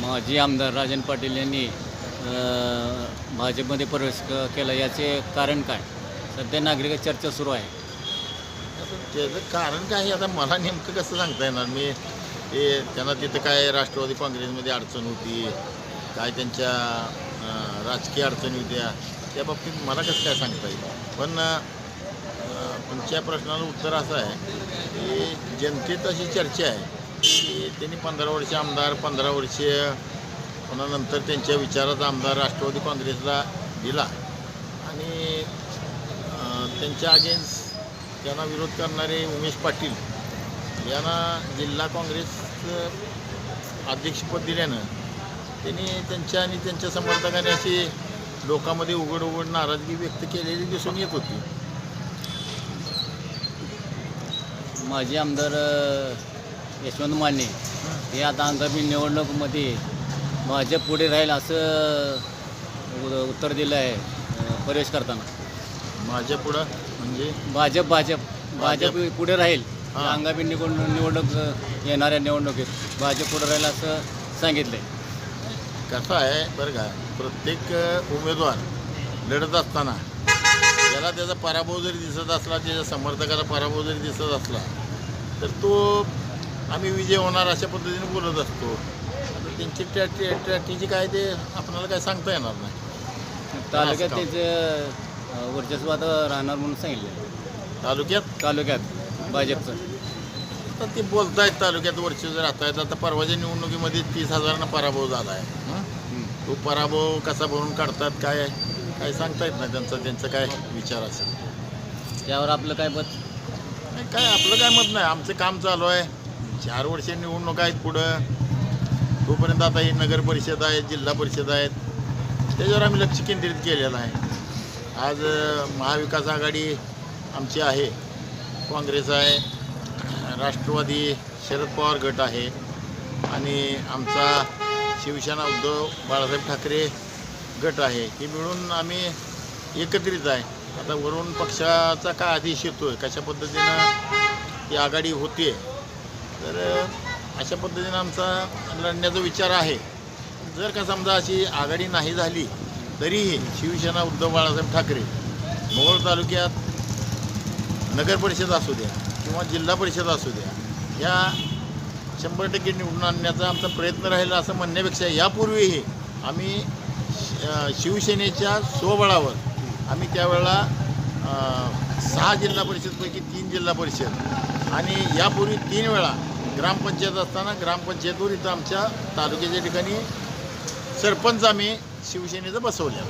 माजी आमदार राजन पाटील यांनी भाजपमध्ये प्रवेश क- केला. याचे कारण काय? सध्या नागरिक चर्चा सुरू आहे. त्याचं कारण काय आहे? आता मला नेमकं कसं सांगता येणार? मी ते त्यांना तिथं काय राष्ट्रवादी काँग्रेसमध्ये अडचण होती? काय त्यांच्या राजकीय अडचणी होत्या? त्या बाबतीत मला कसं काय सांगता येईल? पण तुमच्या प्रश्नाला उत्तर असं आहे की जनतेत अशी चर्चा आहे की त्यांनी पंधरा वर्ष आमदार पंधरा वर्षीय पुन्हा नंतर त्यांच्या विचाराचा आमदार राष्ट्रवादी काँग्रेसला दिला. आणि त्यांच्या अगेन्स्ट त्यांना विरोध करणारे उमेश पाटील यांना जिल्हा काँग्रेस अध्यक्षपद दिल्यानं त्यांनी त्यांच्या आणि त्यांच्या समर्थकांनी अशी लोकांमध्ये उघड उघड नाराजगी व्यक्त केलेली दिसून येत होती. माजी आमदार यशवंत माने हे आता आगामी निवडणुकीमध्ये भाजप पुढे राहील असं उत्तर दिलं आहे प्रवेश करताना. माझ्या पुढं? म्हणजे? भाजप भाजप. भाजप पुढे राहील. आगामी निवडणूक निवडणूक येणाऱ्या निवडणुकीत भाजप पुढे राहील असं सांगितलंय. कसं आहे बरं का प्रत्येक उमेदवार लढत असताना त्याला त्याचा पराभव जरी दिसत असला त्याच्या समर्थकाला पराभव जरी दिसत असला तर तो आम्ही विजय होणार अशा पद्धतीने बोलत असतो. आता त्यांची ट्रॅटी ट्रॅटीची काय ते आपल्याला काय सांगता येणार नाही. तालुक्यात? त्याचं वर्चस्व आता राहणार म्हणून सांगितलं. तालुक्यात? तालुक्यात भाजपचं. आता ते बोलतायत तालुक्यात वर्ष जर आता आहेत आता परवाच्या निवडणुकीमध्ये तीस हजारांना पराभव झाला आहे. तो पराभव कसा भरून काढतात काय काय सांगता येत नाही त्यांचा त्यांचा काय विचार असेल? त्यावर आपलं काय मत? नाही काय आपलं काय मत नाही. आमचं काम चालू आहे. चार वर्ष निवडणूक आहेत पुढं. तोपर्यंत आता ही नगर परिषद आहेत जिल्हा परिषद आहेत. त्याच्यावर आम्ही लक्ष केंद्रित केलेलं आहे. आज महाविकास आघाडी आमची आहे. काँग्रेस आहे. राष्ट्रवादी शरद पवार गट आहे. आणि आमचा शिवसेना उद्धव बाळासाहेब ठाकरे गट आहे. हे मिळून आम्ही एकत्रित आहे. आता वरून पक्षाचा काय आदेश येतो आहे कशा पद्धतीनं ही आघाडी होते तर अशा पद्धतीनं आमचा लढण्याचा विचार आहे. जर का समजा अशी आघाडी नाही झाली तरीही शिवसेना उद्धव बाळासाहेब ठाकरे मोहोळ तालुक्यात नगर परिषद असू द्या किंवा जिल्हा परिषद असू द्या या शंभर टक्के निवडून आणण्याचा आमचा प्रयत्न राहील असं म्हणण्यापेक्षा यापूर्वीही आम्ही शिवसेनेच्या स्वबळावर आम्ही त्यावेळेला सहा जिल्हा परिषदपैकी तीन जिल्हा परिषद. आणि यापूर्वी तीन वेळा ग्रामपंचायत असताना ग्रामपंचायतवर इथं आमच्या तालुक्याच्या ठिकाणी सरपंच आम्ही शिवसेनेचं बसवल्या.